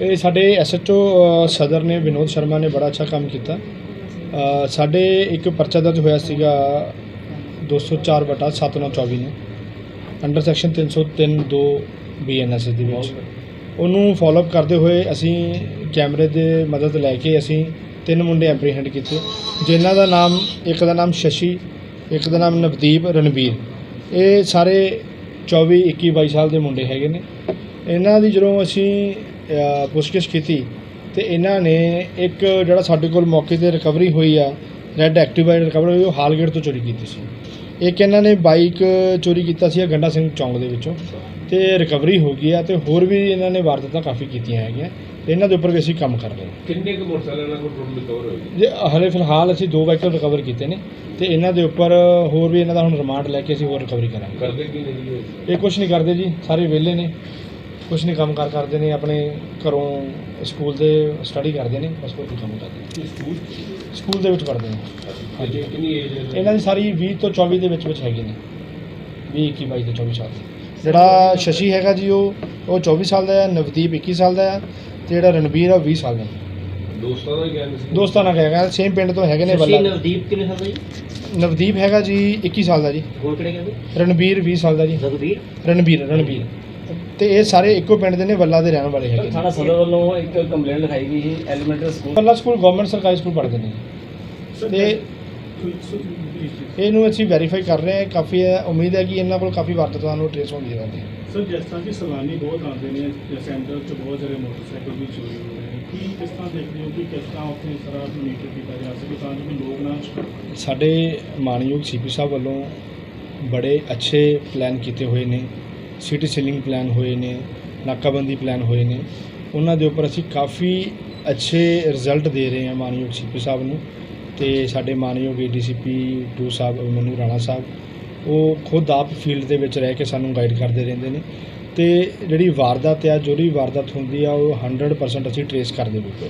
ਇਹ ਸਾਡੇ ਐਸਐਚਓ ਸਦਰ ਨੇ ਵਿਨੋਦ ਸ਼ਰਮਾ ਨੇ ਬੜਾ ਅੱਛਾ ਕੰਮ ਕੀਤਾ। ਸਾਡੇ ਇੱਕ ਪਰਚਾ ਦਰਜ ਹੋਇਆ ਸੀਗਾ 204 ਬਟਾ 7924 ਨੂੰ ਅੰਡਰ ਸੈਕਸ਼ਨ 303 2 ਬੀਐਨਐਸ ਦੇ ਵਿੱਚ। ਉਹਨੂੰ ਫਾਲੋਅਪ ਕਰਦੇ ਹੋਏ ਅਸੀਂ ਕੈਮਰੇ ਦੇ ਮਦਦ ਲੈ ਕੇ ਅਸੀਂ ਤਿੰਨ ਮੁੰਡੇ ਐਪਰੀਹੈਂਡ ਕੀਤੇ ਜਿਨ੍ਹਾਂ ਦਾ ਨਾਮ ਇੱਕ ਦਾ ਨਾਮ ਸ਼ਸ਼ੀ ਇੱਕ ਦਾ ਨਾਮ ਨਵਦੀਪ ਰਣਬੀਰ। ਇਹ ਸਾਰੇ 24 21 22 ਸਾਲ ਦੇ ਮੁੰਡੇ ਹੈਗੇ ਨੇ। ਇਹਨਾਂ ਦੀ ਜਦੋਂ ਅਸੀਂ ਪੁੱਛਗਿੱਛ ਕੀਤੀ ਤੇ ਇਹਨਾਂ ਨੇ ਇੱਕ ਜਿਹੜਾ ਸਾਡੇ ਕੋਲ ਮੌਕੇ ਤੇ ਰਿਕਵਰੀ ਹੋਈ ਆ ਰੈੱਡ ਐਕਟਿਵਾ ਰਿਕਵਰ ਹੋਈ ਉਹ ਹਾਲਗੇਟ ਤੋਂ ਚੋਰੀ ਕੀਤੀ ਸੀ। ਇੱਕ ਇਹਨਾਂ ਨੇ ਬਾਈਕ ਚੋਰੀ ਕੀਤਾ ਸੀ ਗੰਡਾ ਸਿੰਘ ਚੌਂਕ ਦੇ ਵਿੱਚੋਂ ਤੇ ਰਿਕਵਰੀ ਹੋ ਗਈ ਆ ਤੇ ਹੋਰ ਵੀ ਇਹਨਾਂ ਨੇ ਵਾਰਦਾਤਾਂ ਕਾਫੀ ਕੀਤੀਆਂ ਹੈਗੀਆਂ ਤੇ ਇਹਨਾਂ ਦੇ ਉੱਪਰ ਵੀ ਅਸੀਂ ਕੰਮ ਕਰ ਰਹੇ ਹਾਂ। ਕਿੰਨੇ ਕੁ ਮੋਟਰਸਾਈਕਲ ਨਾਲ ਟੋਟਲ ਰਿਕਵਰ ਹੋਏ ਜੇ ਹਲੇ ਫਿਲਹਾਲ ਅਸੀਂ ਦੋ ਵਾਹੀਕਲ ਰਿਕਵਰ ਕੀਤੇ ਨੇ ਤੇ ਇਹਨਾਂ ਦੇ ਉੱਪਰ ਹੋਰ ਵੀ ਇਹਨਾਂ ਦਾ ਹੁਣ ਰਿਮਾਂਡ ਲੈ ਕੇ ਅਸੀਂ ਹੋਰ ਰਿਕਵਰੀ ਕਰਾਂਗੇ। ਕਰਦੇ ਕੀ ਨਹੀਂ ਇਹ? ਕੁਝ ਨਹੀਂ ਕਰਦੇ ਜੀ ਸਾਰੇ ਵਿਹਲੇ ਨੇ। ਕੁਝ ਨਹੀਂ ਕੰਮ ਕਾਰ ਕਰਦੇ ਨੇ ਆਪਣੇ ਘਰੋਂ ਸਕੂਲ ਦੇ ਸਟੱਡੀ ਕਰਦੇ ਨੇ ਬਸ ਕੋਈ ਕੰਮ ਕਰਦੇ ਸਕੂਲ। ਸਕੂਲ ਦੇ ਵਿੱਚ ਪੜ੍ਹਦੇ ਨੇ। ਹਾਂਜੀ ਕਿੰਨੀ ਏਜ ਹੈ ਇਹਨਾਂ ਦੀ ਸਾਰੀ 20 ਤੋਂ 24 ਦੇ ਵਿੱਚ ਵਿੱਚ ਹੈਗੇ ਨੇ। 20 21 22 ਤੋਂ 24 ਸਾਲ ਜਿਹੜਾ ਸ਼ਸ਼ੀ ਹੈਗਾ ਜੀ ਉਹ ਉਹ 24 ਸਾਲ ਦਾ ਹੈ ਨਵਦੀਪ 21 ਸਾਲ ਦਾ ਹੈ ਤੇ ਜਿਹੜਾ ਰਣਬੀਰ ਆ ਉਹ 20 ਸਾਲ ਦਾ ਹੈ। ਦੋਸਤਾਂ ਦਾ ਨਾਲ ਹੈਗਾ ਸੇਮ ਪਿੰਡ ਤੋਂ ਹੈਗੇ ਨੇ ਬੱਲਾ। ਨਵਦੀਪ ਕਿੰਨੇ ਸਾਲ ਦਾ ਜੀ? ਨਵਦੀਪ ਹੈਗਾ ਜੀ 21 ਸਾਲ ਦਾ ਜੀ। ਹੋਰ ਕਿਹੜੇ ਕਹਿੰਦੇ? ਰਣਬੀਰ 20 ਸਾਲ ਦਾ ਜੀ। ਰਣਬੀਰ ਰਣਬੀਰ। ਤੇ ਇਹ ਸਾਰੇ ਇੱਕੋ ਪਿੰਡ ਦੇ ਨੇ ਵੱਲਾ ਦੇ ਰਹਿਣ ਵਾਲੇ ਹੈਗੇ ਥਾਣਾ ਸਦਰ ਵੱਲੋਂ ਇੱਕ ਕੰਪਲੇਂਟ ਲਿਖਾਈ ਗਈ ਸੀ ਐਲੀਮੈਂਟਰੀ ਸਕੂਲ ਵੱਲਾ ਸਕੂਲ ਗਵਰਨਮੈਂਟ ਸਰਕਾਰੀ ਸਕੂਲ ਪੜ੍ਹਦੇ ਨੇ। ਤੇ ਇਹਨੂੰ ਅਸੀਂ ਵੈਰੀਫਾਈ ਕਰ ਰਹੇ ਹਾਂ ਕਾਫੀ ਹੈ ਉਮੀਦ ਹੈ ਕਿ ਇਹਨਾਂ ਕੋਲ ਕਾਫੀ ਵਾਰਦਾਤਾਂ ਨੂੰ ਟ੍ਰੇਸ ਹੋਣੀ ਜਾਂਦੀ ਸਰ ਜਿਸ ਤਰ੍ਹਾਂ ਕਿ ਸੈਲਾਨੀ ਬਹੁਤ ਆਉਂਦੇ ਨੇ ਜਾਂ ਸੈਂਟਰ 'ਚ ਬਹੁਤ ਸਾਰੇ ਮੋਟਰਸਾਈਕਲ ਵੀ ਚੋਰੀ ਹੋ ਰਹੇ ਨੇ ਕੀ ਕਿਸ ਤਰ੍ਹਾਂ ਦੇਖਦੇ ਹੋ ਕਿ ਕਿਸ ਤਰ੍ਹਾਂ ਉੱਥੇ ਸਾਰਾ ਮੀਟਰ ਕੀਤਾ ਜਾ ਸਕੇ ਤਾਂ ਜੋ ਲੋਕ ਨਾ ਸਾਡੇ ਮਾਨਯੋਗ ਸੀਪੀ ਸਾਹਿਬ ਵੱਲੋਂ ਬੜੇ ਅੱਛੇ ਪਲਾਨ ਕੀਤੇ ਹੋਏ ਨੇ। ਸਿਟੀ ਸੀਲਿੰਗ ਪਲਾਨ ਹੋਏ ਨੇ, ਨਾਕਾਬੰਦੀ ਪਲਾਨ ਹੋਏ ਨੇ, ਉਹਨਾਂ ਦੇ ਉੱਪਰ ਅਸੀਂ ਕਾਫੀ ਅੱਛੇ ਰਿਜ਼ਲਟ ਦੇ ਰਹੇ ਹਾਂ ਮਾਨਯੋਗ ਸੀਪੀ ਸਾਹਿਬ ਨੂੰ ਤੇ ਸਾਡੇ ਮਾਨਯੋਗ ਏਡੀਸੀਪੀ 2 ਸਾਹਿਬ, ਮਨੂ ਰਾਣਾ ਸਾਹਿਬ, ਉਹ ਖੁਦ ਆਪ ਫੀਲਡ ਦੇ ਵਿੱਚ ਰਹਿ ਕੇ ਸਾਨੂੰ ਗਾਈਡ ਕਰਦੇ ਰਹਿੰਦੇ ਨੇ ਤੇ ਜਿਹੜੀ ਵਾਰਦਾਤ ਆ, ਜੋ ਵੀ ਵਾਰਦਾਤ ਹੁੰਦੀ ਆ, ਉਹ 100% ਅਸੀਂ ਟਰੇਸ ਕਰਦੇ ਬਿਲਕੁਲ।